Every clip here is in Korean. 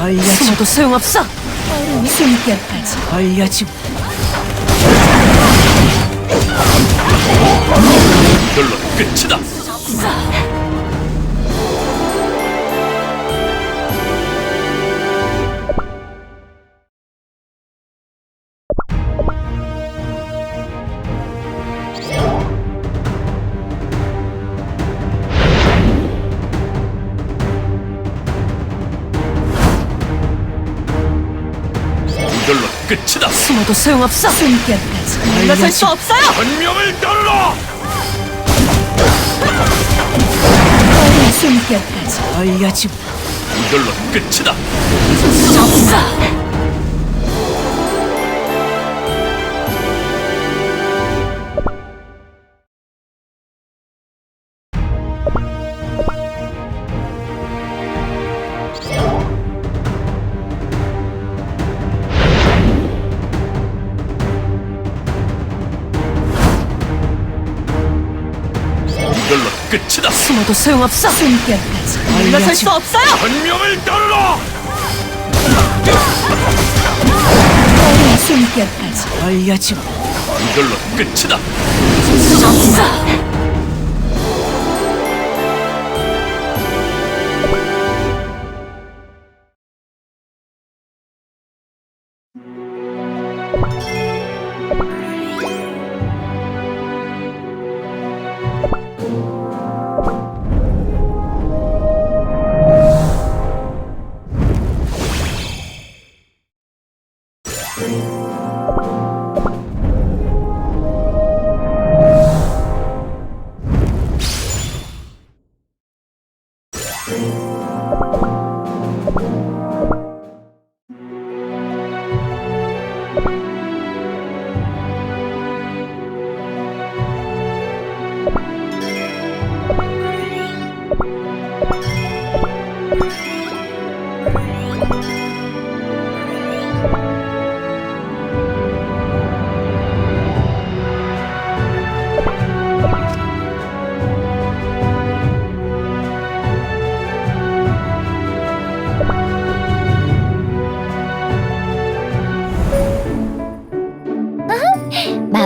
얼려주 숨어도 소용없어. 숨결까지 얼려주 끝이다. 숨어도 소용없어. 숨결까지 물러설 수 없어요. 전명을 따르라. 숨결까지 얼려주 이걸로 끝이다. 접사. 끝이다. 숨어도 소용없어. 숨결까지 물러설 수 없어요. 전명을 따르라. 숨결까지 얼려주 이걸로 끝이다.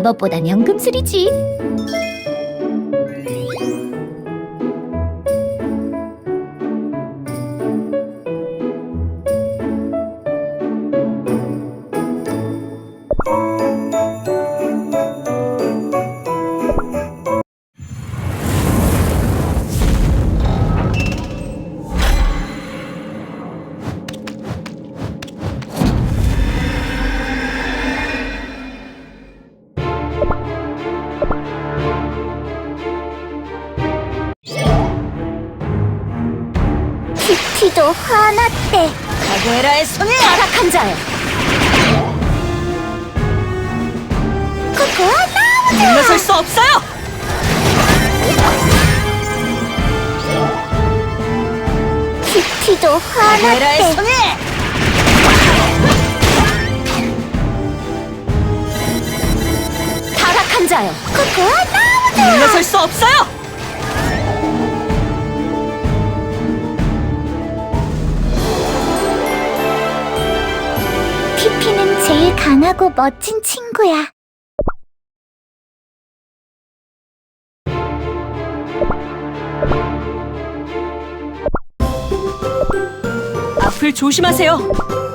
마법보단 연금술이지. 키티도 화났대. 가게라의 손에 타락한 자여. 코코아 나오자. 물러설 수 없어요. 키티도 가게라의 화났대. 손에 타락한 자여. 코코아 나오자. 물러설 수 없어요. 강하고 멋진 친구야. 앞을 조심하세요.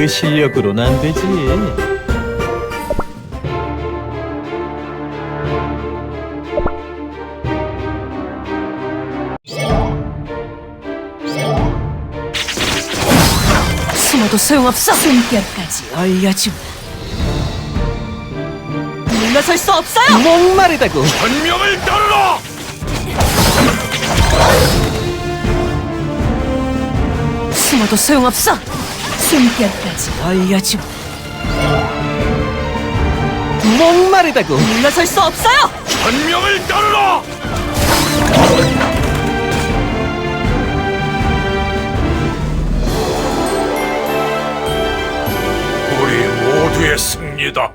그 실력으로는 안 되지. 숨어도 소용없어. 숨결까지 얼려주마. 물러설 수 없어요. 목마르다고. 전명을 따르라! 숨어도 소용없어. 숨결까지 얼려주마. 목마르다고. 물러설 수 없어요. 전명을 따르라! 우리 모두의 승리다.